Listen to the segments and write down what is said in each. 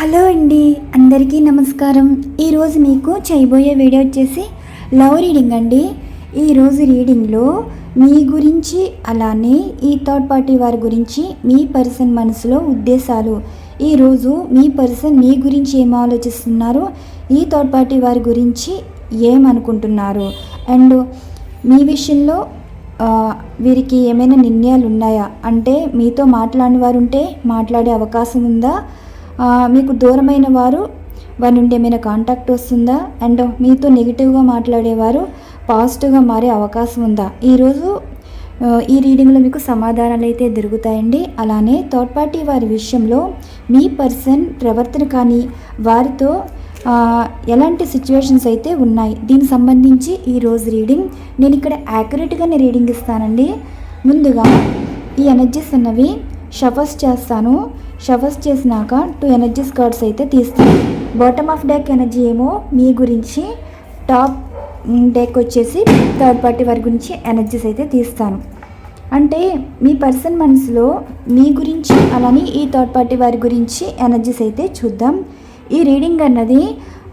Hello అండి అందరికీ నమస్కారం. ఈరోజు మీకు చేయబోయే వీడియో వచ్చేసి లవ్ రీడింగ్ అండి. ఈరోజు రీడింగ్లో మీ గురించి అలానే ఈ థర్డ్ పార్టీ వారి గురించి మీ పర్సన్ మనసులో ఉద్దేశాలు ఈరోజు మీ పర్సన్ మీ గురించి ఏం ఆలోచిస్తున్నారు ఈ థర్డ్ పార్టీ వారి గురించి ఏమనుకుంటున్నారు అండ్ మీ విషయంలో వీరికి ఏమైనా నిర్ణయాలు ఉన్నాయా? అంటే మీతో మాట్లాడిన వారు ఉంటే మాట్లాడే అవకాశం ఉందా? మీకు దూరమైన వారు వారి నుండి ఏమైనా కాంటాక్ట్ వస్తుందా? అండ్ మీతో నెగిటివ్గా మాట్లాడేవారు పాజిటివ్గా మారే అవకాశం ఉందా? ఈరోజు ఈ రీడింగ్లో మీకు సమాధానాలు అయితే దొరుకుతాయండి. అలానే థర్డ్ పార్టీ వారి విషయంలో మీ పర్సన్ ప్రవర్తన కానీ వారితో ఎలాంటి సిచ్యువేషన్స్ అయితే ఉన్నాయి? దీనికి సంబంధించి ఈరోజు రీడింగ్ నేను ఇక్కడ యాక్యురేట్గానే రీడింగ్ ఇస్తానండి. ముందుగా ఈ ఎనర్జీస్ అన్నవి షఫర్స్ చేస్తాను. షవర్స్ చేసినాక టూ ఎనర్జీస్ కార్డ్స్ అయితే తీస్తాను బాటమ్ ఆఫ్ డెక్ ఎనర్జీ ఏమో మీ గురించి టాప్ డెక్ వచ్చేసి థర్డ్ పార్టీ వారి గురించి ఎనర్జీస్ అయితే తీస్తాను. అంటే మీ పర్సన్ మనసులో మీ గురించి అలానే ఈ థర్డ్ పార్టీ వారి గురించి ఎనర్జీస్ అయితే చూద్దాం. ఈ రీడింగ్ అన్నది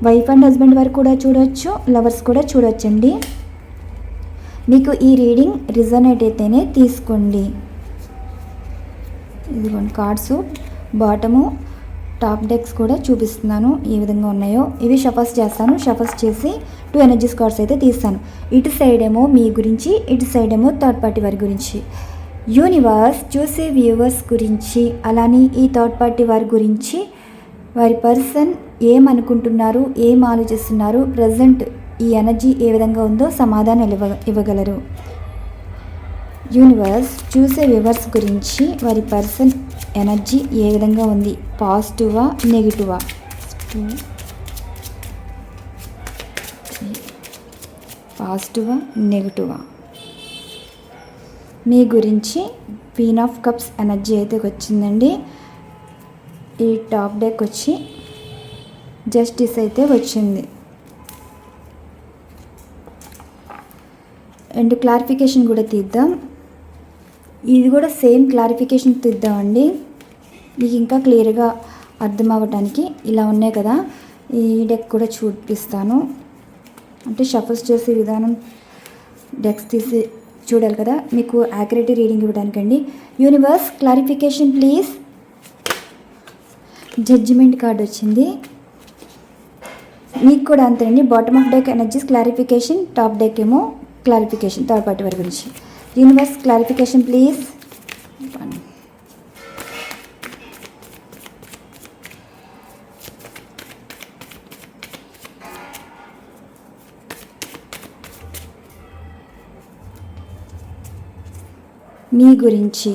వైఫ్ అండ్ హస్బెండ్ వారు కూడా చూడొచ్చు లవర్స్ కూడా చూడొచ్చండి. మీకు ఈ రీడింగ్ రిజనేట్ అయితేనే తీసుకోండి. ఇదిగోండి కార్డ్స్ బాటము టాప్ డెక్స్ కూడా చూపిస్తున్నాను ఏ విధంగా ఉన్నాయో. ఇవి షఫర్స్ చేస్తాను. షఫర్స్ చేసి టూ ఎనర్జీ కార్డ్స్ అయితే తీస్తాను. ఇటు సైడ్ ఏమో మీ గురించి ఇటు సైడ్ ఏమో థర్డ్ పార్టీ వారి గురించి. యూనివర్స్ చూసే వ్యూవర్స్ గురించి అలానే ఈ థర్డ్ పార్టీ వారి గురించి వారి పర్సన్ ఏమనుకుంటున్నారు ఏం ఆలోచిస్తున్నారు ప్రజెంట్ ఈ ఎనర్జీ ఏ విధంగా ఉందో సమాధానం ఇవ్వ ఇవ్వగలరు. యూనివర్స్ చూసే వ్యూవర్స్ గురించి వారి పర్సన్ ఎనర్జీ ఏ విధంగా ఉంది? పాజిటివా నెగిటివా? పాజిటివా నెగిటివా? మీ గురించి క్వీన్ ఆఫ్ కప్స్ ఎనర్జీ అయితే వచ్చిందండి. ఈ టాప్ డెక్ వచ్చి జస్టిస్ అయితే వచ్చింది. అండ్ క్లారిఫికేషన్ కూడా తీద్దాం. ఇది కూడా సేమ్ క్లారిఫికేషన్ తీద్దామండి. మీకు ఇంకా క్లియర్గా అర్థం అవ్వటానికి ఇలా ఉన్నాయి కదా. ఈ డెక్ కూడా చూపిస్తాను. అంటే షఫల్స్ చేసే విధానం డెక్స్ తీసి చూడాలి కదా. మీకు accurate reading ఇవ్వడానికండి universe clarification please. Judgement card వచ్చింది. మీకు కూడా అంతేనండి. Bottom of deck energies clarification top deck ఏమో క్లారిఫికేషన్ థర్డ్ పార్టీ వారి గురించి. Universe clarification please. మీ గురించి.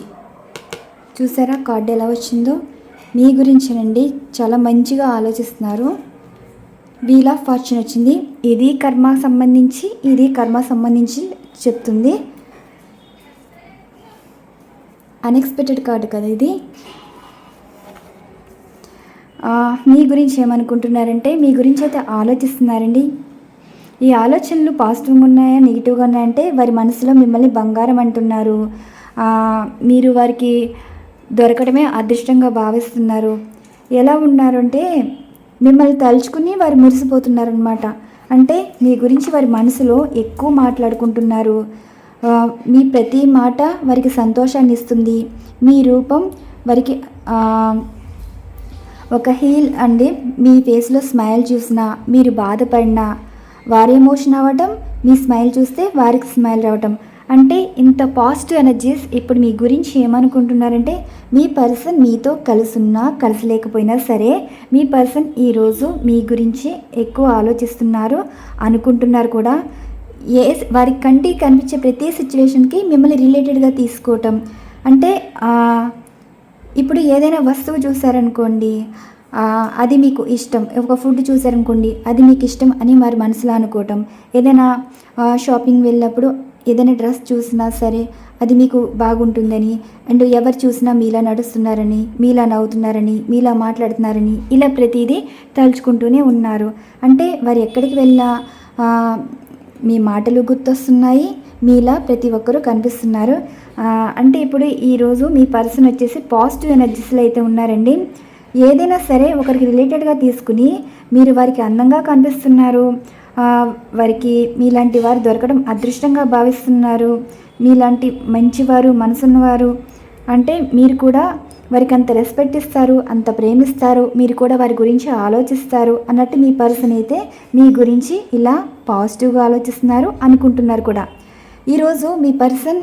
చూసారా కార్డు ఎలా వచ్చిందో? మీ గురించేనండి చాలా మంచిగా ఆలోచిస్తున్నారు. వీల్ ఆఫ్ ఫార్చ్యూన్ వచ్చింది. ఇది కర్మ సంబంధించి ఇది కర్మ సంబంధించి చెప్తుంది. అన్ఎక్స్పెక్టెడ్ కార్డు కదా ఇది. మీ గురించి ఏమనుకుంటున్నారంటే మీ గురించి అయితే ఆలోచిస్తున్నారండి. ఈ ఆలోచనలు పాజిటివ్గా ఉన్నాయా నెగిటివ్గా ఉన్నాయంటే వారి మనసులో మిమ్మల్ని బంగారం అంటున్నారు. మీరు వారికి దొరకడమే అదృష్టంగా భావిస్తున్నారు. ఎలా ఉన్నారంటే మిమ్మల్ని తలుచుకుని వారు మురిసిపోతున్నారనమాట అంటే మీ గురించి వారి మనసులో ఎక్కువ మాట్లాడుకుంటున్నారు. మీ ప్రతి మాట వారికి సంతోషాన్ని ఇస్తుంది. మీ రూపం వారికి ఒక హీల్ అండి మీ ఫేస్లో స్మైల్ చూసినా మీరు బాధపడినా వారి ఎమోషన్ అవ్వటం మీ స్మైల్ చూస్తే వారికి స్మైల్ రావటం. అంటే ఇంత పాజిటివ్ ఎనర్జీస్ ఇప్పుడు మీ గురించి ఏమనుకుంటున్నారంటే మీ పర్సన్ మీతో కలుసున్నా కలిసలేకపోయినా సరే మీ పర్సన్ ఈరోజు మీ గురించి ఎక్కువ ఆలోచిస్తున్నారు అనుకుంటున్నారు కూడా. ఏ వారి కంటికి కనిపించే ప్రతి సిచ్యువేషన్కి మిమ్మల్ని రిలేటెడ్గా తీసుకోవటం. అంటే ఇప్పుడు ఏదైనా వస్తువు చూసారనుకోండి అది మీకు ఇష్టం. ఒక ఫుడ్ చూసారనుకోండి అది మీకు ఇష్టం అని వారి మనసులో అనుకోవటం. ఏదైనా షాపింగ్ వెళ్ళినప్పుడు ఏదైనా డ్రెస్ చూసినా సరే అది మీకు బాగుంటుందని అండ్ ఎవరు చూసినా మీలా నడుస్తున్నారని మీలా నవ్వుతున్నారని మీలా మాట్లాడుతున్నారని ఇలా ప్రతిదీ తలుచుకుంటూనే ఉన్నారు. అంటే వారు ఎక్కడికి వెళ్ళినా మీ మాటలు గుర్తొస్తున్నాయి మీలా ప్రతి ఒక్కరూ కనిపిస్తున్నారు. అంటే ఇప్పుడు ఈరోజు మీ పర్సన్ వచ్చేసి పాజిటివ్ ఎనర్జీస్లో అయితే ఉన్నారండి. ఏదైనా సరే ఒకరికి రిలేటెడ్గా తీసుకుని మీరు వారికి అందంగా కనిపిస్తున్నారు. వారికి మీలాంటి వారు దొరకడం అదృష్టంగా భావిస్తున్నారు. మీలాంటి మంచివారు మనసున్నవారు అంటే మీరు కూడా వారికి అంత రెస్పెక్ట్ ఇస్తారు అంత ప్రేమిస్తారు మీరు కూడా వారి గురించి ఆలోచిస్తారు అన్నట్టు మీ పర్సన్ అయితే మీ గురించి ఇలా పాజిటివ్గా ఆలోచిస్తున్నారు అనుకుంటున్నారు కూడా. ఈరోజు మీ పర్సన్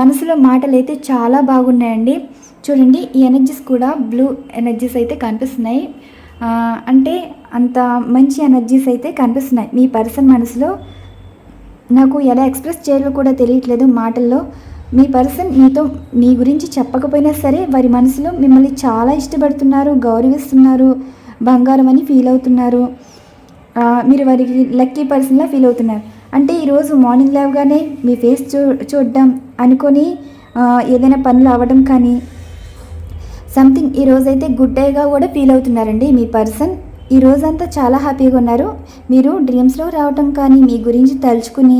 మనసులో మాటలు అయితే చాలా బాగున్నాయండి. చూడండి ఈ ఎనర్జీస్ కూడా బ్లూ ఎనర్జీస్ అయితే కనిపిస్తున్నాయి. అంటే అంత మంచి ఎనర్జీస్ అయితే కనిపిస్తున్నాయి. మీ పర్సన్ మనసులో నాకు ఎలా ఎక్స్ప్రెస్ చేయాలో కూడా తెలియట్లేదు మాటల్లో. మీ పర్సన్ మీతో మీ గురించి చెప్పకపోయినా సరే వారి మనసులో మిమ్మల్ని చాలా ఇష్టపడుతున్నారు గౌరవిస్తున్నారు బంగారం అని ఫీల్ అవుతున్నారు. మీరు వారికి లక్కీ పర్సన్లా ఫీల్ అవుతున్నారు. అంటే ఈరోజు మార్నింగ్ లేవగానే మీ ఫేస్ చూ చూడడం అనుకొని ఏదైనా పనులు అవ్వడం కానీ సంథింగ్ ఈ రోజైతే గుడ్ డేగా కూడా ఫీల్ అవుతున్నారండి మీ పర్సన్ ఈ రోజంతా చాలా హ్యాపీగా ఉన్నారు. మీరు డ్రీమ్స్లో రావటం కానీ మీ గురించి తలుచుకుని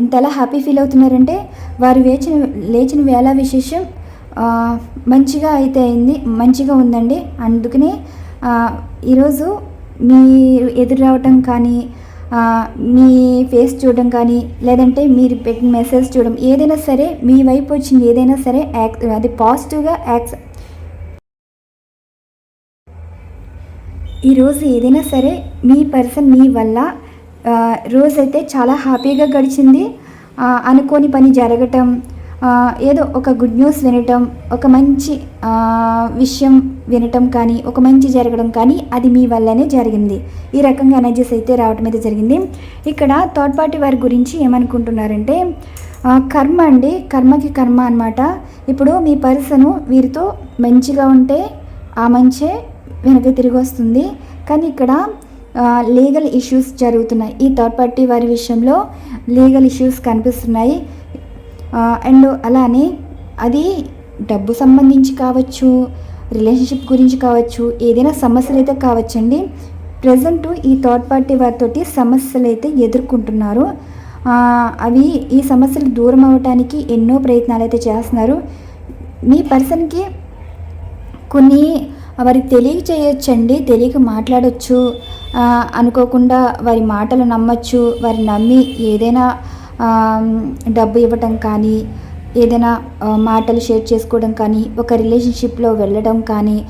ఇంతలా హ్యాపీ ఫీల్ అవుతున్నారంటే వారు వేచిన లేచిన వేళ విశేషం మంచిగా అయితే అయింది మంచిగా ఉందండి. అందుకనే ఈరోజు మీ ఎదురు రావటం కానీ మీ ఫేస్ చూడడం కానీ లేదంటే మీరు పెట్టిన మెసేజ్ చూడడం ఏదైనా సరే మీ వైపు వచ్చింది ఏదైనా సరే యాక్ అది పాజిటివ్గా యాక్స్ ఈరోజు ఏదైనా సరే మీ పర్సన్ మీ వల్ల రోజైతే చాలా హ్యాపీగా గడిచింది. అనుకోని పని జరగటం ఏదో ఒక గుడ్ న్యూస్ వినటం ఒక మంచి విషయం వినటం కానీ ఒక మంచి జరగడం కానీ అది మీ వల్లనే జరిగింది. ఈ రకంగా ఎనర్జీస్ అయితే రావటం అయితే జరిగింది. ఇక్కడ థర్డ్ పార్టీ వారి గురించి ఏమనుకుంటున్నారంటే కర్మ అండి కర్మకి కర్మ అన్నమాట. ఇప్పుడు మీ పర్సను వీరితో మంచిగా ఉంటే ఆ మంచే వెనక్కి తిరిగి వస్తుంది. కానీ ఇక్కడ లీగల్ ఇష్యూస్ జరుగుతున్నాయి. ఈ థర్డ్ పార్టీ వారి విషయంలో లీగల్ ఇష్యూస్ కనిపిస్తున్నాయి. అండ్ అలానే అది డబ్బు సంబంధించి కావచ్చు రిలేషన్షిప్ గురించి కావచ్చు ఏదైనా సమస్యలు అయితే కావచ్చండి. ప్రజెంట్ ఈ థర్డ్ పార్టీ వారితోటి సమస్యలు అయితే ఎదుర్కొంటున్నారు. అవి ఈ సమస్యలు దూరం అవ్వటానికి ఎన్నో ప్రయత్నాలు అయితే చేస్తున్నారు. మీ పర్సన్కి కొన్ని వారికి తెలియచేయొచ్చండి తెలియక మాట్లాడచ్చు అనుకోకుండా వారి మాటలు నమ్మచ్చు వారి నమ్మి ఏదైనా డబ్బు ఇవ్వటం కానీ ఏదైనా మాటలు షేర్ చేసుకోవడం కానీ ఒక రిలేషన్షిప్లో వెళ్ళడం కానీ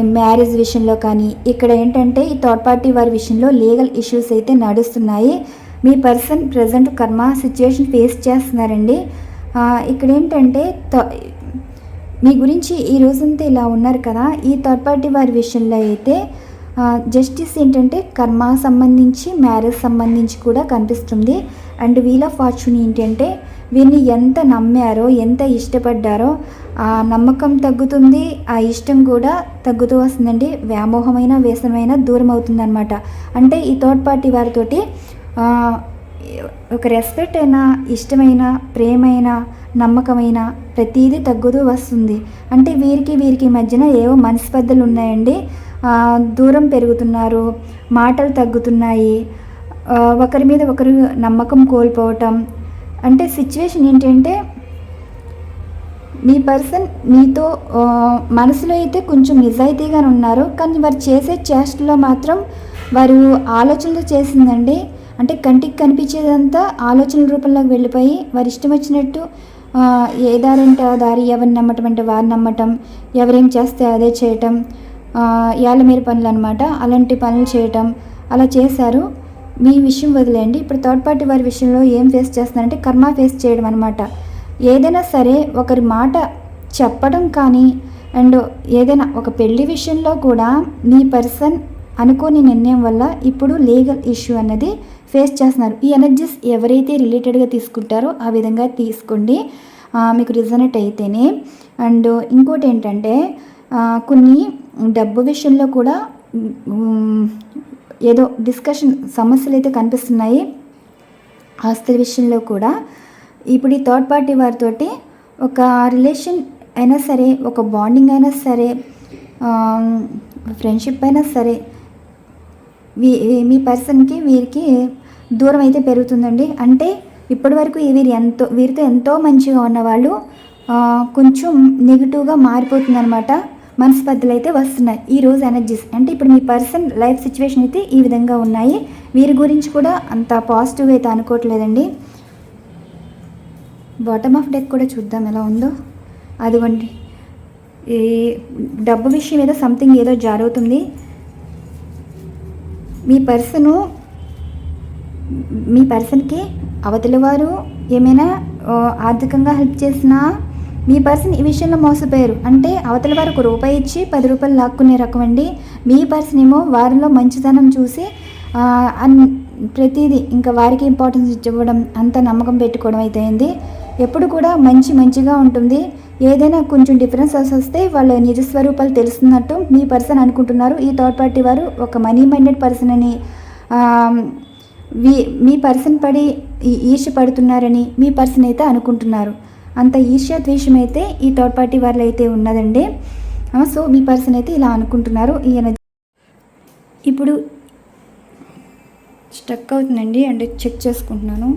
మ్యారేజ్ విషయంలో కానీ ఇక్కడ ఏంటంటే ఈ థర్డ్ పార్టీ వారి విషయంలో లీగల్ ఇష్యూస్ అయితే నడుస్తున్నాయి. మీ person present karma situation face చేస్తున్నారండి. ఇక్కడ ఏంటంటే త- మీ గురించి ఈ రోజంతా ఇలా ఉన్నారు కదా ఈ థర్డ్ పార్టీ వారి విషయంలో అయితే జస్టిస్ ఏంటంటే కర్మ సంబంధించి మ్యారేజ్ సంబంధించి కూడా కనిపిస్తుంది. అండ్ వీల్ ఆఫ్ ఫార్చ్యూన్ ఏంటంటే వీరిని ఎంత నమ్మారో ఎంత ఇష్టపడ్డారో ఆ నమ్మకం తగ్గుతుంది ఆ ఇష్టం కూడా తగ్గుతూ వస్తుందండి. వ్యామోహమైన వ్యసనమైన దూరం అవుతుందన్నమాట. అంటే ఈ థర్డ్ పార్టీ వారితోటి ఒక రెస్పెక్ట్ అయినా ఇష్టమైన ప్రేమైన నమ్మకమైన ప్రతిదీ తగ్గుతూ వస్తుంది. అంటే వీరికి వీరికి మధ్యన ఏవో మనస్పర్ధలు ఉన్నాయండి దూరం పెరుగుతున్నారు మాటలు తగ్గుతున్నాయి ఒకరి మీద ఒకరు నమ్మకం కోల్పోవటం. అంటే సిచ్యువేషన్ ఏంటంటే మీ పర్సన్ మీతో మనసులో అయితే కొంచెం నిజాయితీగా ఉన్నారు. కానీ వారు చేసే చేష్టలో మాత్రం వారు ఆలోచనలు చేసిందండి. అంటే కంటికి కనిపించేదంతా ఆలోచనల రూపంలోకి వెళ్ళిపోయి వారి ఇష్టం వచ్చినట్టు ఏ దారి అంటే ఆ దారి ఎవరిని నమ్మటం అంటే వారిని నమ్మటం ఎవరేం చేస్తే అదే చేయటం ఏళ్ళ మీరు పనులు అనమాట అలాంటి పనులు చేయటం అలా చేశారు. మీ విషయం వదిలేయండి. ఇప్పుడు థర్డ్ పార్టీ వారి విషయంలో ఏం ఫేస్ చేస్తున్నారంటే కర్మ ఫేస్ చేయడం అనమాట ఏదైనా సరే ఒకరి మాట చెప్పడం కానీ అండ్ ఏదైనా ఒక పెళ్ళి విషయంలో కూడా మీ పర్సన్ అనుకోని నిర్ణయం వల్ల ఇప్పుడు లీగల్ ఇష్యూ అన్నది ఫేస్ చేస్తున్నారు. ఈ ఎనర్జీస్ ఎవరైతే రిలేటెడ్గా తీసుకుంటారో ఆ విధంగా తీసుకోండి. మీకు రిజనెట్ అయితేనే. అండ్ ఇంకోటి ఏంటంటే కొన్ని డబ్బు విషయంలో కూడా ఏదో డిస్కషన్ సమస్యలు అయితే కనిపిస్తున్నాయి. ఆస్తుల విషయంలో కూడా. ఇప్పుడు ఈ థర్డ్ పార్టీ వారితోటి ఒక రిలేషన్ అయినా సరే ఒక బాండింగ్ అయినా సరే ఫ్రెండ్షిప్ అయినా సరే వీ మీ పర్సన్కి వీరికి దూరం అయితే పెరుగుతుందండి. అంటే ఇప్పటి వరకు వీరు ఎంతో వీరితో ఎంతో మంచిగా ఉన్నవాళ్ళు కొంచెం నెగిటివ్గా మారిపోతుందన్నమాట. మనస్పర్ధలు అయితే వస్తున్నాయి. ఈ రోజు ఎనర్జీస్. అంటే ఇప్పుడు మీ పర్సన్ లైఫ్ సిచ్యువేషన్ అయితే ఈ విధంగా ఉన్నాయి. వీరి గురించి కూడా అంత పాజిటివ్ అయితే అనుకోవట్లేదండి. బాటమ్ ఆఫ్ డెక్ కూడా చూద్దాం ఎలా ఉందో. అదిగోండి. ఈ డబ్బు విషయం ఏదో సంథింగ్ ఏదో జరుగుతుంది. మీ పర్సను మీ పర్సన్కి అవతల వారు ఏమైనా ఆర్థికంగా హెల్ప్ చేసినా మీ పర్సన్ ఈ విషయంలో మోసపోయారు. అంటే అవతల వారు ఒక రూపాయి ఇచ్చి పది రూపాయలు లాక్కునే రకం అండి. మీ పర్సన్ ఏమో వారిలో మంచితనం చూసి అన్ ప్రతిదీ ఇంకా వారికి ఇంపార్టెన్స్ ఇవ్వడం అంత నమ్మకం పెట్టుకోవడం అయితే ఎప్పుడు కూడా మంచి మంచిగా ఉంటుంది. ఏదైనా కొంచెం డిఫరెన్సెస్ వస్తే వాళ్ళ నిజ స్వరూపాలు తెలుస్తున్నట్టు మీ పర్సన్ అనుకుంటున్నారు. ఈ థర్డ్ పార్టీ వారు ఒక మనీ మైండెడ్ పర్సన్ అని మీ పర్సన్ పడి ఈర్ష పడుతున్నారని మీ పర్సన్ అయితే అనుకుంటున్నారు. అంత ఈర్ష్య ద్వేషం అయితే ఈ థర్డ్ పార్టీ వాళ్ళు అయితే ఉన్నదండి. సో మీ పర్సన్ అయితే ఇలా అనుకుంటున్నారు. ఈయన ఇప్పుడు స్టక్ అవుతుందండి. అంటే చెక్ చేసుకుంటున్నాను.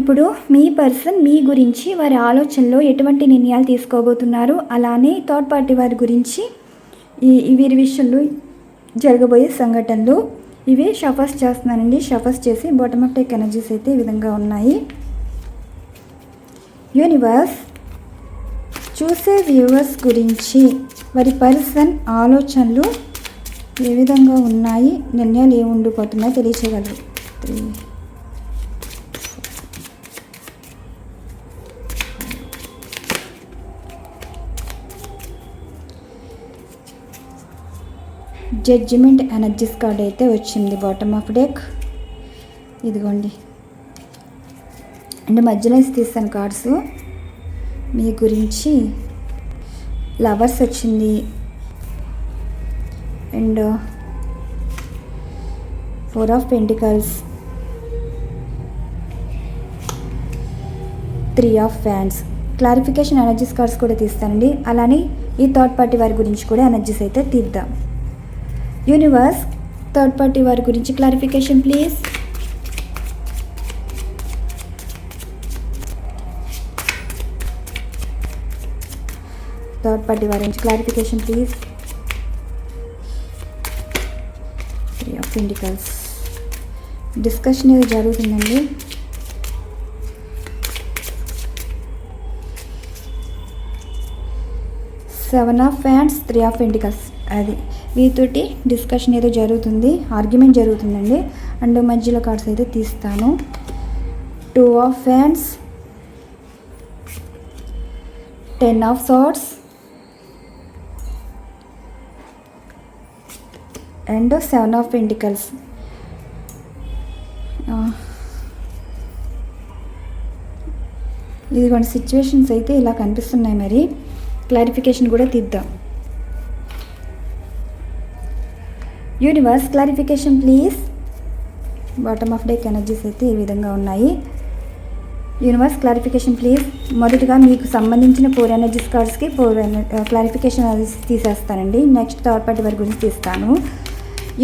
ఇప్పుడు మీ పర్సన్ మీ గురించి వారి ఆలోచనలో ఎటువంటి నిర్ణయాలు తీసుకోబోతున్నారు? అలానే థర్డ్ పార్టీ వారి గురించి ఈ వీరి విషయంలో జరగబోయే సంఘటనలు. ఇవి షఫర్స్ చేస్తున్నానండి. షఫర్స్ చేసి బాటమ్ ఆఫ్ ఎనర్జీస్ అయితే ఈ విధంగా ఉన్నాయి. యూనివర్స్ చూసే వ్యూవర్స్ గురించి వారి పర్సన్ ఆలోచనలు ఏ విధంగా ఉన్నాయి? నిర్ణయాలు ఏ ఉండిపోతున్నాయో తెలియచేయగలరు. జడ్జిమెంట్ ఎనర్జీస్ కార్డ్ అయితే వచ్చింది బాటమ్ ఆఫ్ డెక్. ఇదిగోండి. అండ్ మధ్యలో తీస్తాను కార్డ్స్. మీ గురించి లవర్స్ వచ్చింది. And four of pentacles. Three of fans. Clarification energies cards కూడా తీస్తానండి. అలానే ఈ థర్డ్ పార్టీ వారి గురించి కూడా ఎనర్జీస్ అయితే తీద్దాం. యూనివర్స్ థర్డ్ పార్టీ వారి గురించి క్లారిఫికేషన్ ప్లీజ్ థర్డ్ పార్టీ వారి నుంచి clarification please three of pentacles discussion ఇది జరుగుతుందండి. సెవెన్ ఆఫ్ ఫ్యాన్స్ త్రీ ఆఫ్ ఇండికల్స్ అది. వీటితోటి డిస్కషన్ ఏదో జరుగుతుంది ఆర్గ్యుమెంట్ జరుగుతుందండి. అండ్ మధ్యలో కార్డ్స్ అయితే తీస్తాను. Two of fans ten of swords and seven of pentacles ఇదిగోండి సిచ్యువేషన్స్ అయితే ఇలా కనిపిస్తున్నాయి మరి. క్లారిఫికేషన్ కూడా తీద్దాం. Universe clarification please bottom of deck energies అయితే ఈ విధంగా ఉన్నాయి. యూనివర్స్ క్లారిఫికేషన్ ప్లీజ్ మొదటగా మీకు సంబంధించిన ఫోర్ ఎనర్జీస్ కార్డ్స్కి ఫోర్ క్లారిఫికేషన్ తీసేస్తానండి. నెక్స్ట్ థర్డ్ పార్టీ వారి గురించి తీస్తాను.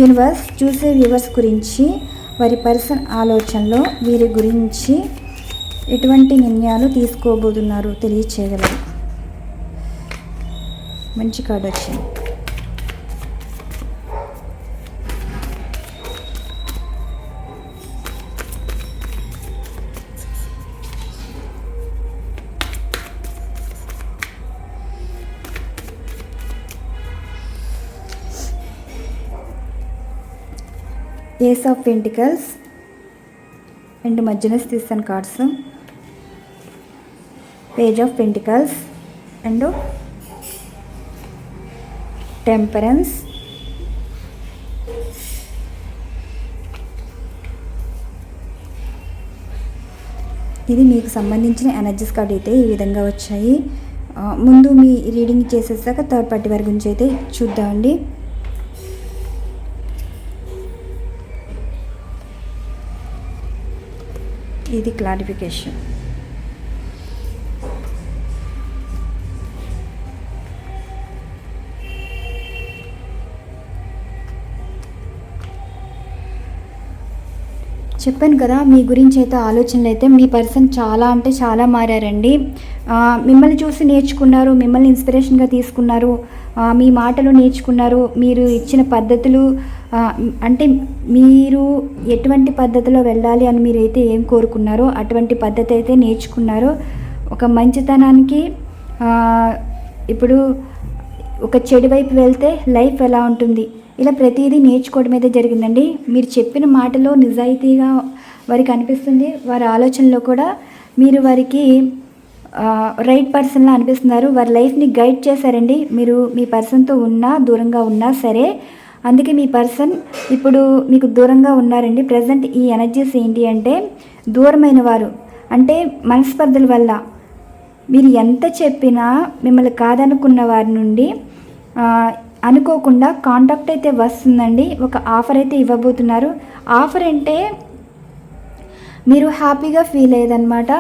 యూనివర్స్ చూసే వ్యూవర్స్ గురించి వారి పర్సన్ ఆలోచనలో వీరి గురించి ఎటువంటి నిర్ణయాలు తీసుకోబోతున్నారు తెలియచేయగలరు. మంచి కార్డు వచ్చింది. ఏస్ ఆఫ్ పెంటికల్స్ అండ్ మధ్యన తీస్తాను cards page of pentacles and temperance ఇది మీకు సంబంధించిన ఎనర్జీస్ కార్డ్ అయితే ఈ విధంగా వచ్చాయి. ముందు మీ రీడింగ్ చేసేసాక థర్డ్ పార్టీ వారి గురించి అయితే చూద్దామండి. ఇది క్లారిఫికేషన్. చెప్పాను కదా మీ గురించి అయితే ఆలోచనలు అయితే మీ పర్సన్ చాలా అంటే చాలా మారారండి. మిమ్మల్ని చూసి నేర్చుకున్నారు మిమ్మల్ని ఇన్స్పిరేషన్గా తీసుకున్నారు. మీ మాటలు నేర్చుకున్నారు మీరు ఇచ్చిన పద్ధతులు అంటే మీరు ఎటువంటి పద్ధతిలో వెళ్ళాలి అని మీరైతే ఏం కోరుకున్నారో అటువంటి పద్ధతి అయితే నేర్చుకున్నారో ఒక మంచితనానికి ఇప్పుడు ఒక చెడు వైపు వెళ్తే లైఫ్ ఎలా ఉంటుంది? ఇలా ప్రతిదీ నేర్చుకోవడం అయితే జరిగిందండి. మీరు చెప్పిన మాటలో నిజాయితీగా వారికి అనిపిస్తుంది. వారి ఆలోచనలో కూడా మీరు వారికి రైట్ పర్సన్లా అనిపిస్తున్నారు. వారి లైఫ్ని గైడ్ చేశారండి. మీరు మీ పర్సన్తో ఉన్నా దూరంగా ఉన్నా సరే అందుకే మీ పర్సన్ ఇప్పుడు మీకు దూరంగా ఉన్నారండి. ప్రజెంట్ ఈ ఎనర్జీస్ ఏంటి అంటే దూరమైన వారు. అంటే మనస్పర్ధల వల్ల. మీరు ఎంత చెప్పినా మిమ్మల్ని కాదనుకున్న వారి నుండి అనుకోకుండా కాంటాక్ట్ అయితే వస్తుందండి. ఒక ఆఫర్ అయితే ఇవ్వబోతున్నారు. ఆఫర్ అంటే మీరు హ్యాపీగా ఫీల్ అయ్యేదన్నమాట.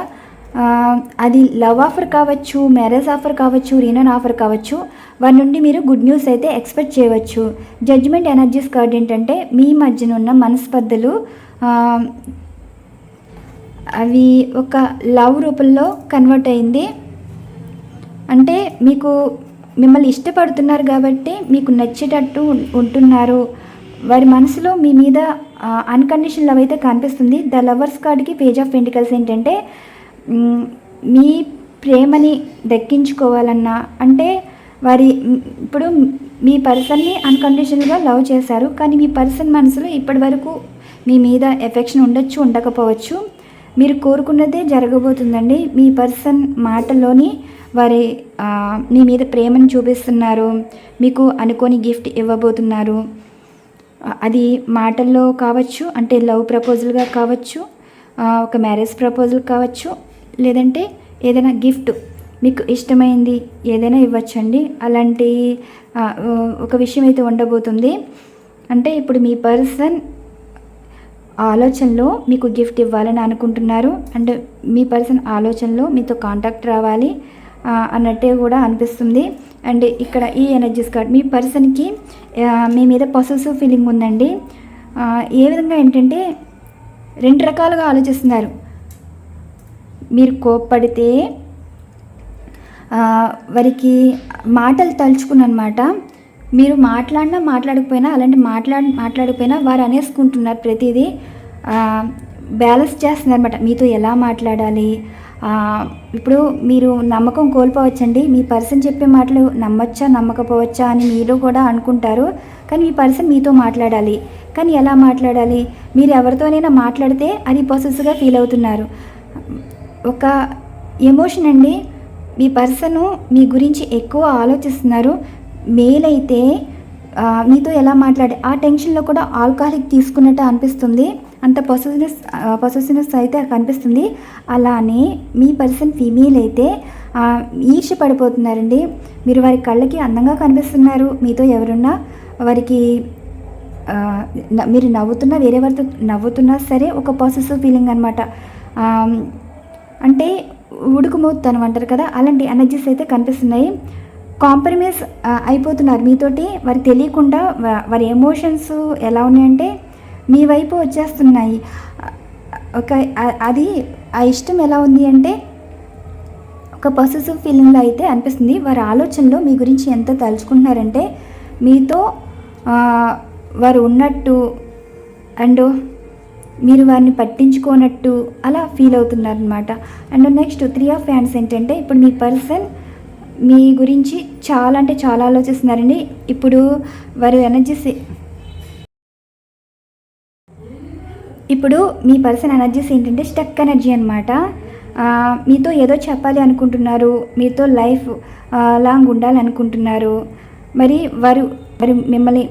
అది లవ్ ఆఫర్ కావచ్చు మ్యారేజ్ ఆఫర్ కావచ్చు రీనన్ ఆఫర్ కావచ్చు వారి నుండి మీరు గుడ్ న్యూస్ అయితే ఎక్స్పెక్ట్ చేయవచ్చు. జడ్జిమెంట్ ఎనర్జీస్ కార్డ్ ఏంటంటే మీ మధ్యన ఉన్న మనస్పర్ధలు అవి ఒక లవ్ రూపంలో కన్వర్ట్ అయింది. అంటే మీకు మిమ్మల్ని ఇష్టపడుతున్నారు కాబట్టి మీకు నచ్చేటట్టు ఉంటున్నారు. వారి మనసులో మీ మీద అన్కండిషన్ లవ్ అయితే కనిపిస్తుంది. ద లవర్స్ కార్డ్కి పేజ్ ఆఫ్ పెంటికల్స్ ఏంటంటే మీ ప్రేమని దక్కించుకోవాలన్నా అంటే వారి ఇప్పుడు మీ పర్సన్ని అన్కండిషనల్గా లవ్ చేశారు కానీ మీ పర్సన్ మనసులో ఇప్పటి వరకు మీ మీద ఎఫెక్షన్ ఉండొచ్చు ఉండకపోవచ్చు. మీరు కోరుకున్నదే జరగబోతుందండి. మీ పర్సన్ మాటలోని వారి మీ మీద ప్రేమను చూపిస్తున్నారు మీకు అనుకోని గిఫ్ట్ ఇవ్వబోతున్నారు. అది మాటల్లో కావచ్చు అంటే లవ్ ప్రపోజల్గా కావచ్చు ఒక మ్యారేజ్ ప్రపోజల్ కావచ్చు లేదంటే ఏదైనా గిఫ్ట్ మీకు ఇష్టమైంది ఏదైనా ఇవ్వచ్చండి. అలాంటి ఒక విషయం అయితే ఉండబోతుంది. అంటే ఇప్పుడు మీ పర్సన్ ఆలోచనలో మీకు గిఫ్ట్ ఇవ్వాలని అనుకుంటున్నారు. అంటే మీ పర్సన్ ఆలోచనలో మీతో కాంటాక్ట్ రావాలి అన్నట్టే కూడా అనిపిస్తుంది. అండ్ ఇక్కడ ఈ ఎనర్జీస్ కార్డ్ మీ పర్సన్కి మీ మీద పొసెసివ్ ఫీలింగ్ ఉందండి. ఏ విధంగా ఏంటంటే రెండు రకాలుగా ఆలోచిస్తున్నారు. మీరు కోప్పడితే వారికి మాటలు తలుచుకున్నమాట. మీరు మాట్లాడినా మాట్లాడకపోయినా అలాంటి మాట్లాడి మాట్లాడకపోయినా వారు అనేసుకుంటున్నారు ప్రతిదీ. బ్యాలెన్స్ చేస్తున్నారు అనమాట మీతో ఎలా మాట్లాడాలి? ఇప్పుడు మీరు నమ్మకం కోల్పోవచ్చండి. మీ పర్సన్ చెప్పే మాటలు నమ్మొచ్చా నమ్మకపోవచ్చా అని మీరు కూడా అనుకుంటారు. కానీ మీ పర్సన్ మీతో మాట్లాడాలి. కానీ ఎలా మాట్లాడాలి? మీరు ఎవరితోనైనా మాట్లాడితే అది పొసెస్గా ఫీల్ అవుతున్నారు. ఒక ఎమోషన్ అండి. మీ పర్సను మీ గురించి ఎక్కువ ఆలోచిస్తున్నారు. మేల్ అయితే మీతో ఎలా మాట్లాడే ఆ టెన్షన్లో కూడా ఆల్కహాలిక్ తీసుకున్నట్టు అనిపిస్తుంది. అంత పొసెసివ్నెస్ పొసెసివ్నెస్ అయితే కనిపిస్తుంది. అలానే మీ పర్సన్ ఫీమేల్ అయితే ఈర్ష పడిపోతున్నారండి. మీరు వారి కళ్ళకి అందంగా కనిపిస్తున్నారు. మీతో ఎవరున్నా వారికి మీరు నవ్వుతున్నా వేరే వారితో నవ్వుతున్నా సరే ఒక పాసెసివ్ ఫీలింగ్ అనమాట అంటే ఉడుకుమవుతాను అంటారు కదా అలాంటి ఎనర్జీస్ అయితే కనిపిస్తున్నాయి. కాంప్రమైజ్ అయిపోతున్నారు. మీతోటి వారికి తెలియకుండా వారి ఎమోషన్స్ ఎలా ఉన్నాయంటే మీ వైపు వచ్చేస్తున్నాయి. ఒక అది ఆ ఇష్టం ఎలా ఉంది అంటే ఒక పసిసివ్ ఫీలింగ్లో అయితే అనిపిస్తుంది. వారి ఆలోచనలో మీ గురించి ఎంత తలుచుకుంటున్నారంటే మీతో వారు ఉన్నట్టు అండ్ మీరు వారిని పట్టించుకోనట్టు అలా feel అవుతున్నారనమాట and next three of wands ఏంటంటే ఇప్పుడు మీ పర్సన్ మీ గురించి చాలా అంటే చాలా ఆలోచిస్తున్నారండి. ఇప్పుడు వారు ఎనర్జీస్ ఇప్పుడు మీ పర్సన్ ఎనర్జీస్ ఏంటంటే స్టక్ ఎనర్జీ అనమాట మీతో ఏదో చెప్పాలి అనుకుంటున్నారు మీతో లైఫ్ లాంగ్ ఉండాలి అనుకుంటున్నారు మరి వారు మరి మిమ్మల్ని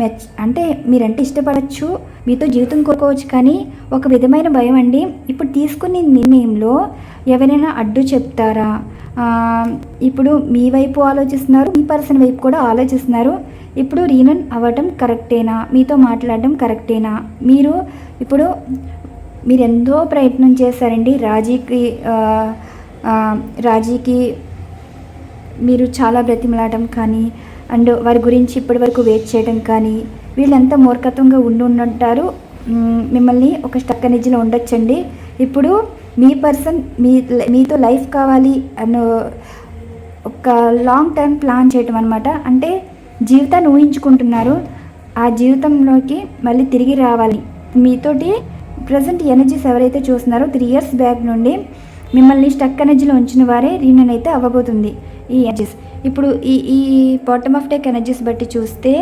మెచ్ అంటే మీరంటే ఇష్టపడచ్చు? మీతో జీవితం కోరుకోవచ్చు కానీ ఒక విధమైన భయం అండి. ఇప్పుడు తీసుకునే నిర్ణయంలో ఎవరైనా అడ్డు చెప్తారా? ఇప్పుడు మీ వైపు ఆలోచిస్తున్నారు మీ పర్సన్ వైపు కూడా ఆలోచిస్తున్నారు. ఇప్పుడు రీనన్ అవ్వటం కరెక్టేనా? మీతో మాట్లాడడం కరెక్టేనా? మీరు ఇప్పుడు మీరు ఎంతో ప్రయత్నం చేశారండి రాజీకి రాజీకి మీరు చాలా బ్రతిమలాడడం కానీ అండ్ వారి గురించి ఇప్పటి వరకు వెయిట్ చేయడం కానీ వీళ్ళంతా మూర్ఖత్వంగా ఉండి ఉండుంటారు మిమ్మల్ని ఒక స్టక్ ఎనర్జీలో ఉండొచ్చండి. ఇప్పుడు మీ పర్సన్ మీ మీతో లైఫ్ కావాలి అన్న ఒక లాంగ్ టర్మ్ ప్లాన్ చేయటం అనమాట అంటే జీవితాన్ని ఊహించుకుంటున్నారు. ఆ జీవితంలోకి మళ్ళీ తిరిగి రావాలి. మీతోటి ప్రజెంట్ ఎనర్జీస్ ఎవరైతే చూస్తున్నారో త్రీ ఇయర్స్ బ్యాక్ నుండి మిమ్మల్ని స్టక్ ఎనర్జీలో ఉంచిన వారే రీనన్ అయితే అవ్వబోతుంది ఈ ఎనర్జీస్. ఇప్పుడు ఈ ఈ బాటమ్ ఆఫ్ టెక్ ఎనర్జీస్ బట్టి చూస్తే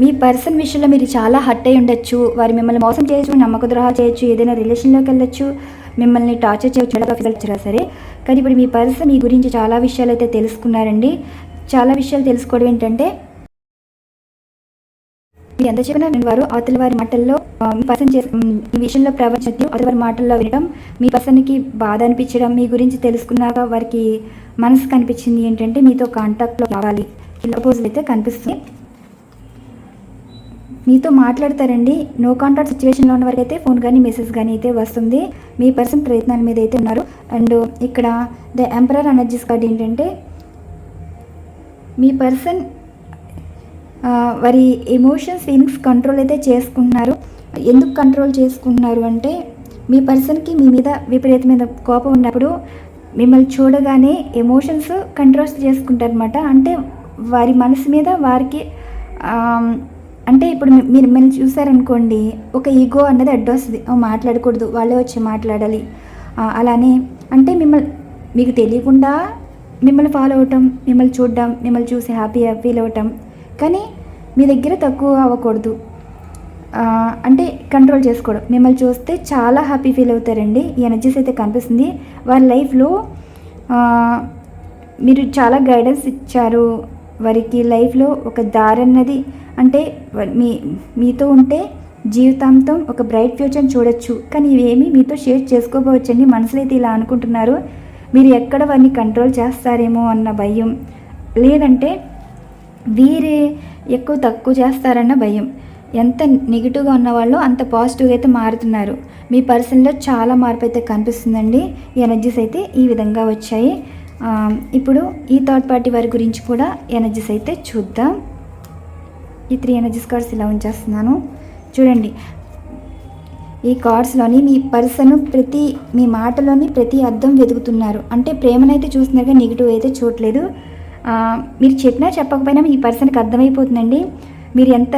మీ పర్సన్ విషయంలో మీరు చాలా హర్ట్ అయి ఉండొచ్చు. వారు మిమ్మల్ని మోసం చేయొచ్చు నమ్మక ద్రోహాలు చేయొచ్చు ఏదైనా రిలేషన్లోకి వెళ్ళొచ్చు మిమ్మల్ని టార్చర్ చేయొచ్చు సరే. కానీ ఇప్పుడు మీ పర్సన్ మీ గురించి చాలా విషయాలు అయితే తెలుసుకున్నారండి. చాలా విషయాలు తెలుసుకోవడం ఏంటంటే మీరు ఎంత చెప్పినా నేను వారు అవతల వారి మాటల్లో మీ పర్సన్ చేసే ఉమ్, విషయంలో ప్రవర్తించడం అవతల వారి మాటల్లో వినడం మీ పర్సన్కి బాధ అనిపించడం మీ గురించి తెలుసుకున్నాక వారికి మనసు కనిపించింది ఏంటంటే మీతో కాంటాక్ట్లో రావాలి. ప్రపోజల్ అయితే కనిపిస్తుంది. మీతో మాట్లాడతారండి. నో కాంటాక్ట్ సిచ్యువేషన్లో ఉన్న వరకు అయితే ఫోన్ కానీ మెసేజ్ కానీ అయితే వస్తుంది. మీ పర్సన్ ప్రయత్నాల మీద అయితే ఉన్నారు. అండ్ ఇక్కడ ద ఎంపరర్ ఎనర్జీస్ కార్డ్ ఏంటంటే మీ పర్సన్ వారి ఎమోషన్స్ ఫీలింగ్స్ కంట్రోల్ అయితే చేసుకుంటున్నారు? ఎందుకు కంట్రోల్ చేసుకుంటున్నారు అంటే మీ పర్సన్కి మీ మీద విపరీతమైన కోపం ఉన్నప్పుడు మిమ్మల్ని చూడగానే ఎమోషన్స్ కంట్రోల్ చేసుకుంటారనమాట అంటే వారి మనసు మీద వారికి అంటే ఇప్పుడు మీరు మిమ్మల్ని చూసారనుకోండి ఒక ఈగో అన్నది అడ్డొస్తుంది మాట్లాడకూడదు వాళ్ళే వచ్చి మాట్లాడాలి. అలానే అంటే మిమ్మల్ని మీకు తెలియకుండా మిమ్మల్ని ఫాలో అవటం మిమ్మల్ని చూడడం మిమ్మల్ని చూసి హ్యాపీ ఫీల్ అవ్వటం కానీ మీ దగ్గర తక్కువ అవ్వకూడదు. అంటే కంట్రోల్ చేసుకోవడం. మిమ్మల్ని చూస్తే చాలా హ్యాపీ ఫీల్ అవుతారండి. ఈ ఎనర్జీస్ అయితే కనిపిస్తుంది. వారి లైఫ్లో మీరు చాలా గైడెన్స్ ఇచ్చారు. వారికి లైఫ్లో ఒక దారి అన్నది అంటే మీ మీతో ఉంటే జీవితాంతం ఒక బ్రైట్ ఫ్యూచర్ని చూడొచ్చు. కానీ ఇవేమీ మీతో షేర్ చేసుకోకపోవచ్చండి మనసులో అయితే ఇలా అనుకుంటున్నారు. మీరు ఎక్కడ వారిని కంట్రోల్ చేస్తారేమో అన్న భయం. లేదంటే వీరే ఎక్కువ తక్కువ చేస్తారన్న భయం. ఎంత నెగిటివ్గా ఉన్న వాళ్ళు అంత పాజిటివ్గా అయితే మారుతున్నారు. మీ పర్సన్లో చాలా మార్పు అయితే కనిపిస్తుందండి ఎనర్జీస్ అయితే ఈ విధంగా వచ్చాయి. ఇప్పుడు ఈ థర్డ్ పార్టీ వారి గురించి కూడా ఎనర్జీస్ అయితే చూద్దాం. ఈ త్రీ ఎనర్జీస్ కార్డ్స్ ఇలా ఉంచేస్తున్నాను. చూడండి. ఈ కార్డ్స్లోని మీ పర్సన్ ప్రతి మీ మాటలోని ప్రతి అర్థం వెతుకుతున్నారు. అంటే ప్రేమనైతే చూస్తున్నారు కానీ నెగిటివ్ అయితే చూడలేదు మీరు చెప్పినా చెప్పకపోయినా మీ పర్సన్కి అర్థమైపోతుందండి. మీరు ఎంత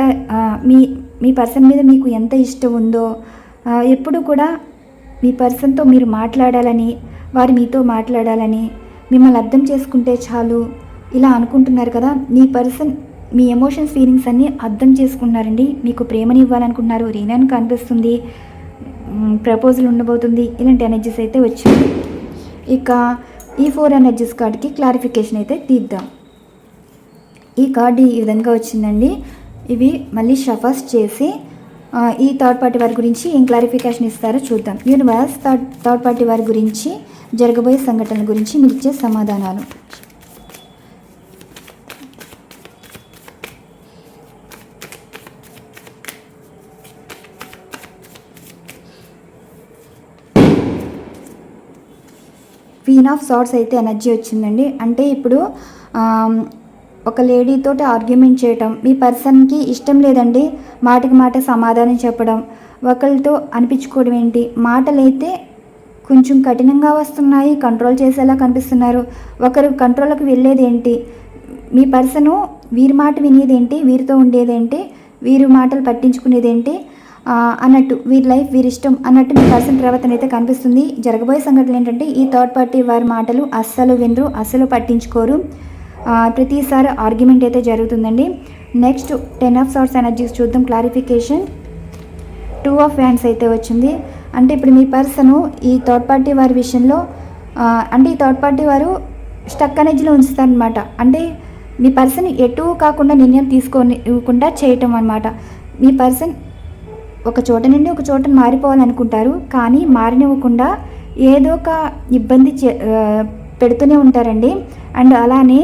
మీ మీ పర్సన్ మీద మీకు ఎంత ఇష్టం ఉందో ఎప్పుడు కూడా మీ పర్సన్తో మీరు మాట్లాడాలని వారు మీతో మాట్లాడాలని మిమ్మల్ని అర్థం చేసుకుంటే చాలు ఇలా అనుకుంటున్నారు కదా. మీ పర్సన్ మీ ఎమోషన్స్ ఫీలింగ్స్ అన్నీ అర్థం చేసుకున్నారండి మీకు ప్రేమని ఇవ్వాలనుకుంటున్నారు రీనాను కనిపిస్తుంది ప్రపోజల్ ఉండబోతుంది ఇలాంటి ఎనర్జీస్ అయితే వచ్చాయి. ఇక ఈ ఫోర్ ఎనర్జీస్ కార్డ్కి క్లారిఫికేషన్ అయితే తీద్దాం. ఈ కార్డు ఈ విధంగా వచ్చిందండి. ఇవి మళ్ళీ షఫాస్ చేసి ఈ థర్డ్ పార్టీ వారి గురించి ఏం క్లారిఫికేషన్ ఇస్తారో చూద్దాం. యూనివర్స్ థర్డ్ థర్డ్ పార్టీ వారి గురించి జరగబోయే సంఘటనల గురించి మీరు ఇచ్చే సమాధానాలు. క్వీన్ ఆఫ్ సార్ట్స్ అయితే ఎనర్జీ వచ్చిందండి. అంటే ఇప్పుడు ఒక లేడీతో ఆర్గ్యుమెంట్ చేయటం మీ పర్సన్కి ఇష్టం లేదండి మాటకి మాట సమాధానం చెప్పడం ఒకరితో అనిపించుకోవడం ఏంటి? మాటలైతే కొంచెం కఠినంగా వస్తున్నాయి కంట్రోల్ చేసేలా కనిపిస్తున్నారు. ఒకరు కంట్రోల్కి వెళ్ళేది ఏంటి? మీ పర్సను వీరి మాట వినేది ఏంటి? వీరితో ఉండేది ఏంటి? వీరి మాటలు పట్టించుకునేది ఏంటి? అన్నట్టు వీరి లైఫ్ వీరి ఇష్టం అన్నట్టు మీ పర్సన్ ప్రవర్తన అయితే కనిపిస్తుంది. జరగబోయే సంఘటనలు ఏంటంటే ఈ థర్డ్ పార్టీ వారి మాటలు అస్సలు వినరు అస్సలు పట్టించుకోరు. ప్రతిసారి ఆర్గ్యుమెంట్ అయితే జరుగుతుందండి. Next ten of swords energies చూద్దాం క్లారిఫికేషన్ టూ ఆఫ్ హ్యాండ్స్ అయితే వచ్చింది. అంటే ఇప్పుడు మీ పర్సను ఈ థర్డ్ పార్టీ వారి విషయంలో అంటే ఈ థర్డ్ పార్టీ వారు స్టక్ ఎనర్జీలో ఉంచుతారనమాట అంటే మీ పర్సన్ ఎటు కాకుండా నిర్ణయం తీసుకోనివ్వకుండా చేయటం అనమాట మీ పర్సన్ ఒక చోట నుండి ఒక చోట మారిపోవాలనుకుంటారు. కానీ మారినివ్వకుండా ఏదో ఒక ఇబ్బంది చే పెడుతూనే ఉంటారండి. అండ్ అలానే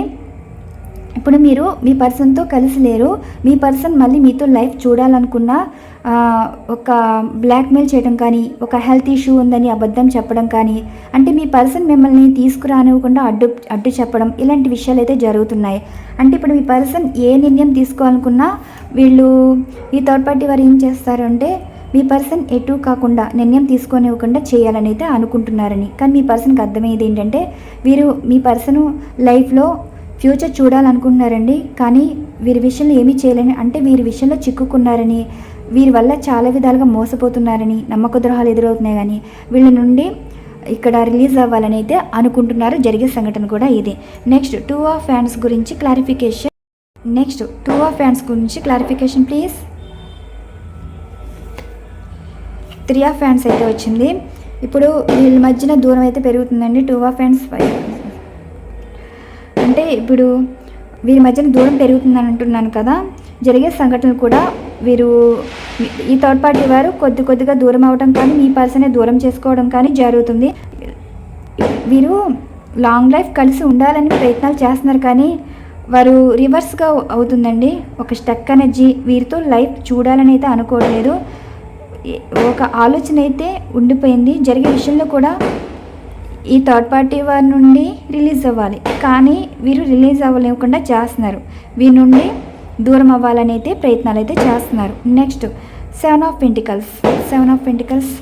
ఇప్పుడు మీరు మీ పర్సన్తో కలిసి లేరు. మీ పర్సన్ మళ్ళీ మీతో లైఫ్ చూడాలనుకున్న ఒక బ్లాక్మెయిల్ చేయడం కానీ ఒక హెల్త్ ఇష్యూ ఉందని అబద్ధం చెప్పడం కానీ అంటే మీ పర్సన్ మిమ్మల్ని తీసుకురానివ్వకుండా అడ్డు అడ్డు చెప్పడం ఇలాంటి విషయాలు అయితే జరుగుతున్నాయి. అంటే ఇప్పుడు మీ పర్సన్ ఏ నిర్ణయం తీసుకోవాలనుకున్నా వీళ్ళు ఈ థర్డ్ పార్టీ వారు ఏం చేస్తారంటే మీ పర్సన్ ఎటు కాకుండా నిర్ణయం తీసుకొనివ్వకుండా చేయాలని అయితే అనుకుంటున్నారని. కానీ మీ పర్సన్కి అర్థమయ్యేది ఏంటంటే వీరు మీ పర్సన్ లైఫ్లో ఫ్యూచర్ చూడాలనుకుంటున్నారండి కానీ వీరి విషయంలో ఏమీ చేయలేని అంటే వీరి విషయంలో చిక్కుకున్నారని వీరి వల్ల చాలా విధాలుగా మోసపోతున్నారని నమ్మక ద్రోహాలు ఎదురవుతున్నాయి కానీ వీళ్ళ నుండి ఇక్కడ రిలీజ్ అవ్వాలని అయితే అనుకుంటున్నారు జరిగే సంఘటన కూడా ఇది. నెక్స్ట్ టూ ఆఫ్ ఫ్యాన్స్ గురించి క్లారిఫికేషన్ నెక్స్ట్ టూ ఆఫ్ ఫ్యాన్స్ గురించి క్లారిఫికేషన్ ప్లీజ్ త్రీ ఆఫ్ ఫ్యాన్స్ అయితే వచ్చింది. ఇప్పుడు వీళ్ళ మధ్యన దూరం అయితే పెరుగుతుందండి. టూ ఆఫ్ ఫ్యాన్స్ అంటే ఇప్పుడు వీరి మధ్యన దూరం పెరుగుతుందని అంటున్నాను కదా. జరిగే సంఘటనలు కూడా వీరు ఈ థర్డ్ పార్టీ వారు కొద్ది కొద్దిగా దూరం అవడం కానీ మీ పర్సనే దూరం చేసుకోవడం కానీ జరుగుతుంది. వీరు లాంగ్ లైఫ్ కలిసి ఉండాలని ప్రయత్నాలు చేస్తున్నారు కానీ వారు రివర్స్గా అవుతుందండి. ఒక స్టక్ ఎనర్జీ వీరితో లైఫ్ చూడాలని అయితే అనుకోవట్లేదు ఒక ఆలోచన అయితే ఉండిపోయింది. జరిగే విషయంలో కూడా ఈ థర్డ్ పార్టీ వారి నుండి రిలీజ్ అవ్వాలి. కానీ వీరు రిలీజ్ అవ్వలేకుండా చేస్తున్నారు. వీరి నుండి దూరం అవ్వాలని అయితే ప్రయత్నాలు అయితే చేస్తున్నారు. Next seven of pentacles seven of pentacles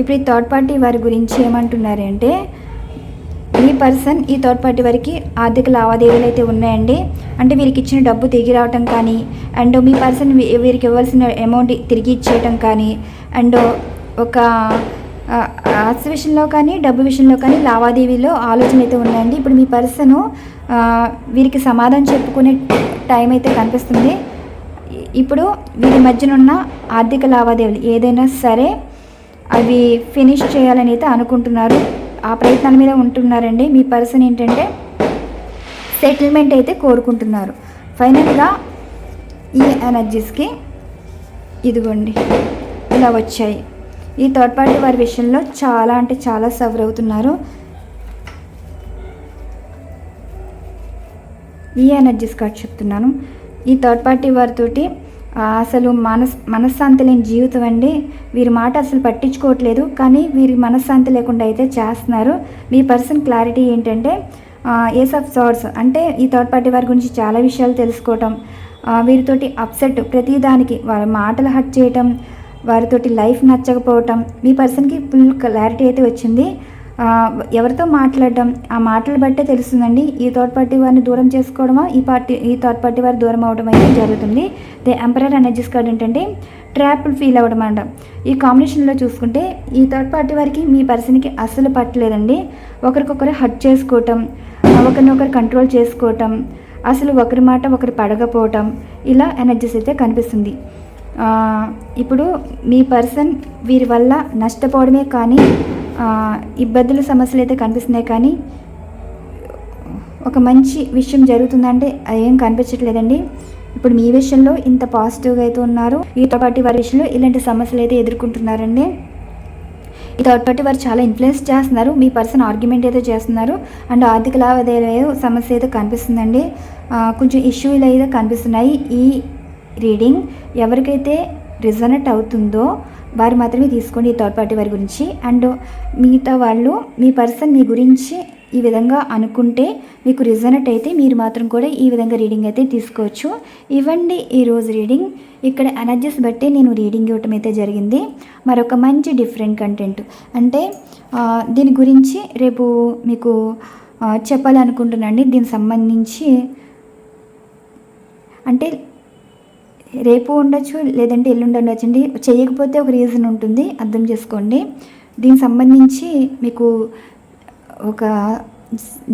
ఇప్పుడు ఈ థర్డ్ పార్టీ వారి గురించి ఏమంటున్నారంటే మీ పర్సన్ ఈ థర్డ్ పార్టీ వారికి ఆర్థిక లావాదేవీలు అయితే ఉన్నాయండి. అంటే వీరికి ఇచ్చిన డబ్బు తిరిగి రావటం కానీ అండ్ మీ పర్సన్ వీరికి ఇవ్వాల్సిన అమౌంట్ తిరిగి ఇచ్చేయటం కానీ అండ్ ఒక ఆ, ఆస్తి విషయంలో కానీ డబ్బు విషయంలో కానీ లావాదేవీలో ఆలోచన అయితే ఉన్నాయండి ఇప్పుడు మీ పర్సను వీరికి సమాధానం చెప్పుకునే టైం అయితే కనిపిస్తుంది. ఇప్పుడు వీరి మధ్యన ఉన్న ఆర్థిక లావాదేవీలు ఏదైనా సరే అవి ఫినిష్ చేయాలని అయితే అనుకుంటున్నారు. ఆ ప్రయత్నాల మీద ఉంటున్నారండి. మీ పర్సన్ ఏంటంటే సెటిల్మెంట్ అయితే కోరుకుంటున్నారు. ఫైనల్గా ఈ ఎనర్జీస్కి ఇదిగోండి ఇలా వచ్చాయి. ఈ థర్డ్ పార్టీ వారి విషయంలో చాలా అంటే చాలా సఫర్ అవుతున్నారు. ఈ ఎనర్జీస్ కార్డ్ చెప్తున్నాను. ఈ థర్డ్ పార్టీ వారితోటి అసలు మనస్ మనశ్శాంతి లేని జీవితం అండి. వీరి మాట అసలు పట్టించుకోవట్లేదు. కానీ వీరి మనశ్శాంతి లేకుండా అయితే చేస్తున్నారు. మీ పర్సన్ క్లారిటీ ఏంటంటే ఏస్ ఆఫ్ సార్ట్స్ అంటే ఈ థర్డ్ పార్టీ వారి గురించి చాలా విషయాలు తెలుసుకోవటం వీరితోటి అప్సెట్ ప్రతిదానికి వారి మాటలు హట్ చేయటం వారితోటి లైఫ్ నచ్చకపోవటం మీ పర్సన్కి ఫుల్ క్లారిటీ అయితే వచ్చింది. ఎవరితో మాట్లాడడం? ఆ మాటలు బట్టే తెలుస్తుందండి. ఈ థర్డ్ పార్టీ వారిని దూరం చేసుకోవడమా? ఈ పార్టీ ఈ థర్డ్ పార్టీ వారు దూరం అవడం అయితే జరుగుతుంది. ది ఎంపరర్ ఎనర్జీస్ కార్డ్ ఏంటంటే ట్రాప్ ఫీల్ అవ్వడం అంట ఈ కాంబినేషన్లో చూసుకుంటే ఈ థర్డ్ పార్టీ వారికి మీ పర్సన్కి అస్సలు పట్టలేదండి. ఒకరికొకరు హట్ చేసుకోవటం ఒకరినొకరు కంట్రోల్ చేసుకోవటం అసలు ఒకరి మాట ఒకరు పడకపోవటం ఇలా ఎనర్జీస్ అయితే కనిపిస్తుంది. ఇప్పుడు మీ పర్సన్ వీరి వల్ల నష్టపోవడమే కానీ ఇబ్బందులు సమస్యలు అయితే కనిపిస్తున్నాయి కానీ ఒక మంచి విషయం జరుగుతుందంటే అది ఏం కనిపించట్లేదండి. ఇప్పుడు మీ విషయంలో ఇంత పాజిటివ్గా అయితే ఉన్నారు. ఈ థర్డ్ పార్టీ వారి విషయంలో ఇలాంటి సమస్యలు అయితే ఎదుర్కొంటున్నారండి. ఈ థర్డ్ పార్టీ వారు చాలా ఇన్ఫ్లుయెన్స్ చేస్తున్నారు. మీ పర్సన్ ఆర్గ్యుమెంట్ అయితే చేస్తున్నారు. అండ్ ఆర్థిక లావాదేవీలు సమస్య అయితే కనిపిస్తుందండి. కొంచెం ఇష్యూలు అయితే కనిపిస్తున్నాయి. ఈ రీడింగ్ ఎవరికైతే రిజనెట్ అవుతుందో వారు మాత్రమే తీసుకోండి ఈ థర్డ్ పార్టీ వారి గురించి. అండ్ మిగతా వాళ్ళు మీ పర్సన్ మీ గురించి ఈ విధంగా అనుకుంటే మీకు రిజనెట్ అయితే మీరు మాత్రం కూడా ఈ విధంగా రీడింగ్ అయితే తీసుకోవచ్చు. ఇవ్వండి ఈరోజు రీడింగ్. ఇక్కడ ఎనర్జీస్ బట్టి నేను రీడింగ్ ఇవ్వటం అయితే జరిగింది. మరొక మంచి డిఫరెంట్ కంటెంట్. అంటే దీని గురించి రేపు మీకు చెప్పాలనుకుంటున్నాను చెప్పాలనుకుంటున్నాండి దీనికి సంబంధించి అంటే రేపు ఉండొచ్చు లేదంటే ఎల్లుండి ఉండొచ్చు అండి. చేయకపోతే ఒక రీజన్ ఉంటుంది అర్థం చేసుకోండి. దీనికి సంబంధించి మీకు ఒక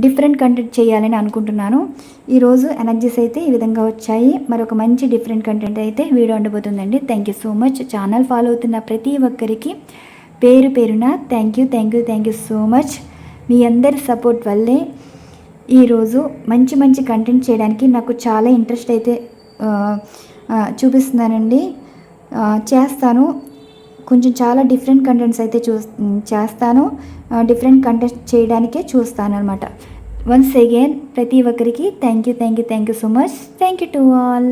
డిఫరెంట్ కంటెంట్ చేయాలని అనుకుంటున్నాను. ఈరోజు ఎనర్జీస్ అయితే ఈ విధంగా వచ్చాయి. మరొక మంచి డిఫరెంట్ కంటెంట్ అయితే video ఉండబోతుందండి. Thank you so much channel follow అవుతున్న ప్రతి ఒక్కరికి పేరు పేరున thank you thank you thank you so much మీ అందరి సపోర్ట్ వల్లే ఈరోజు మంచి మంచి కంటెంట్ చేయడానికి నాకు చాలా ఇంట్రెస్ట్ అయితే చూపిస్తున్నానండి. చేస్తాను. కొంచెం చాలా డిఫరెంట్ కంటెంట్స్ అయితే చూ చేస్తాను. డిఫరెంట్ కంటెంట్ చేయడానికే చూస్తాను అనమాట వన్స్ అగైన్ ప్రతి ఒక్కరికి thank you thank you thank you so much thank you to all